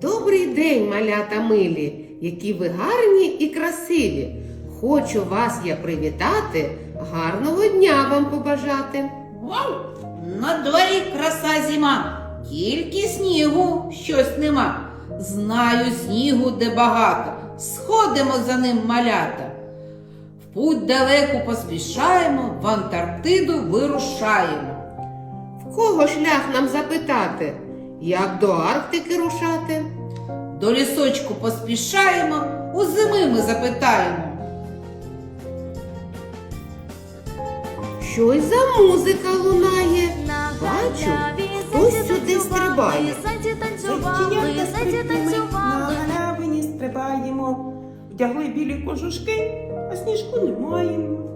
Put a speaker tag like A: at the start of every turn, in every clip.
A: Добрий день, малята милі, які ви гарні і красиві. Хочу вас я привітати, гарного дня вам побажати.
B: Вау! На дворі краса зима, тільки снігу щось нема. Знаю снігу де багато, сходимо за ним малята. В путь далеку поспішаємо, в Антарктиду вирушаємо.
A: В кого шлях нам запитати, як до Арктики рушати?
B: До лісочку поспішаємо, у зими ми запитаємо.
A: Щось за музика лунає. Бачу, хтось сюди стрибає.
C: Зайченята спритними на галявині стрибаємо. Вдягли білі кожушки, а сніжку не маємо.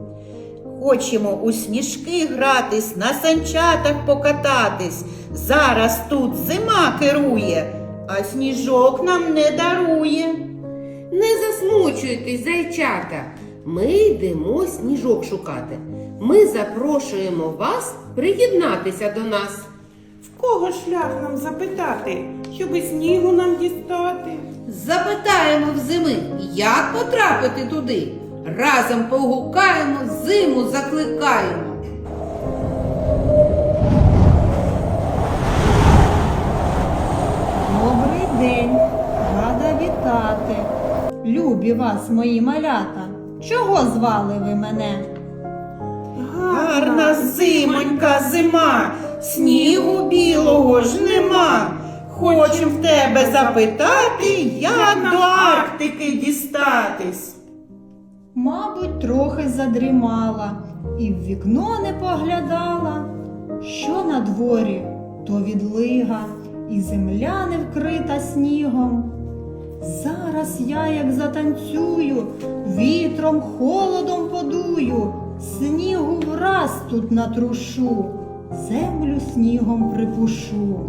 D: Хочемо у сніжки гратись, на санчатах покататись. Зараз тут зима керує, а сніжок нам не дарує.
A: Не засмучуйтесь, зайчата. Ми йдемо сніжок шукати. Ми запрошуємо вас приєднатися до нас.
C: В кого шлях нам запитати, щоби снігу нам дістати?
B: Запитаємо в зими, як потрапити туди. Разом погукаємо, зиму закликаємо.
E: Добрий день, рада вітати. Любі вас, мої малята. Чого звали ви мене?
D: Гарна зимонька зима, снігу білого ж нема. Хочем в тебе запитати, як до Арктики дістатись.
E: Мабуть, трохи задрімала і в вікно не поглядала. Що на дворі, то відлига, і земля не вкрита снігом. Зараз я, як затанцюю, вітром, холодом подую, снігу враз тут натрушу, землю снігом припушу.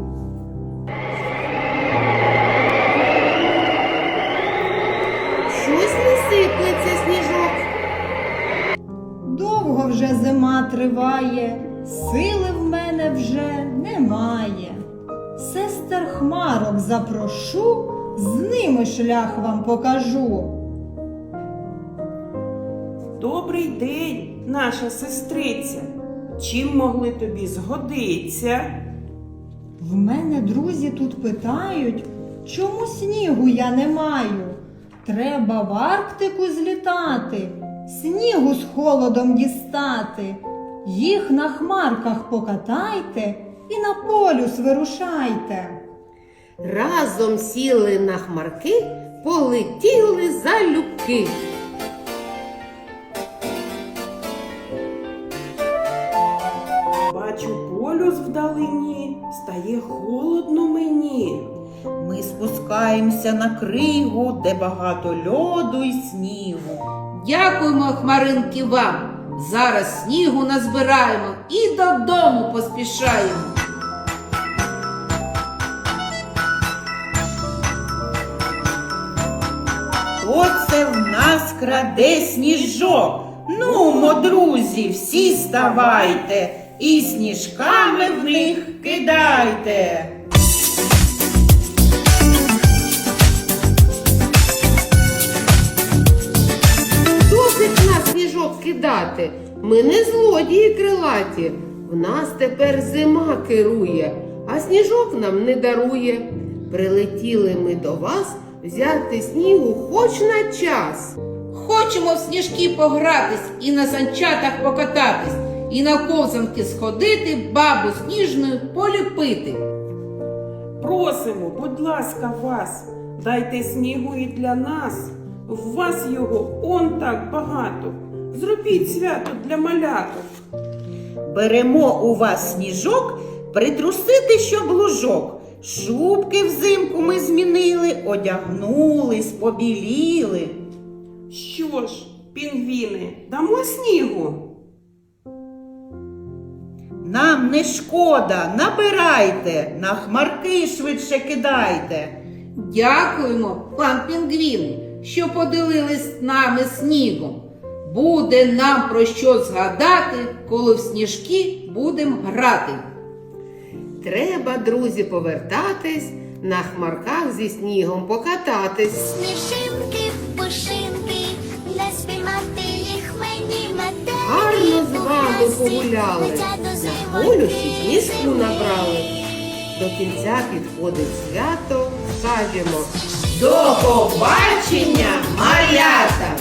A: Сиплеться сніжок.
E: Довго вже зима триває, сили в мене вже немає. Сестер хмарок запрошу, з ними шлях вам покажу.
C: Добрий день, наша сестриця. Чим могли тобі згодиться?
E: В мене друзі тут питають, чому снігу я не маю. Треба в Арктику злітати, снігу з холодом дістати. Їх на хмарках покатайте і на полюс вирушайте.
A: Разом сіли на хмарки, полетіли залюбки.
C: Бачу полюс вдалині, стає холодно мені.
D: Ми спускаємося на кригу, де багато льоду і снігу.
B: Дякуємо, хмаринки, вам. Зараз снігу назбираємо і додому поспішаємо.
D: Хто це в нас краде сніжок? Нумо, друзі, всі ставайте і сніжками в них кидайте.
A: Кидати. Ми не злодії крилаті. В нас тепер зима керує, а сніжок нам не дарує. Прилетіли ми до вас взяти снігу хоч на час.
B: Хочемо в сніжки погратись і на санчатах покататись, і на ковзанки сходити, бабу сніжною поліпити.
C: Просимо, будь ласка, вас, дайте снігу і для нас. В вас його он так багато. Зробіть свято для маляток.
D: Беремо у вас сніжок, притрусити, щоб лужок. Шубки взимку ми змінили, одягнулись, побіліли.
C: Що ж, пінгвіни, дамо снігу?
D: Нам не шкода, набирайте, на хмарки швидше кидайте.
B: Дякуємо вам, пінгвіни, що поділились з нами снігом. Буде нам про що згадати, коли в сніжки будемо грати.
A: Треба, друзі, повертатись на хмарках зі снігом покататись.
F: Сніжинки, пушинки, не спіймати їх мені метелики.
A: Гарно з вами погуляли, на полюсі сніжку набрали. До кінця підходить свято, скажемо
B: До побачення, малята!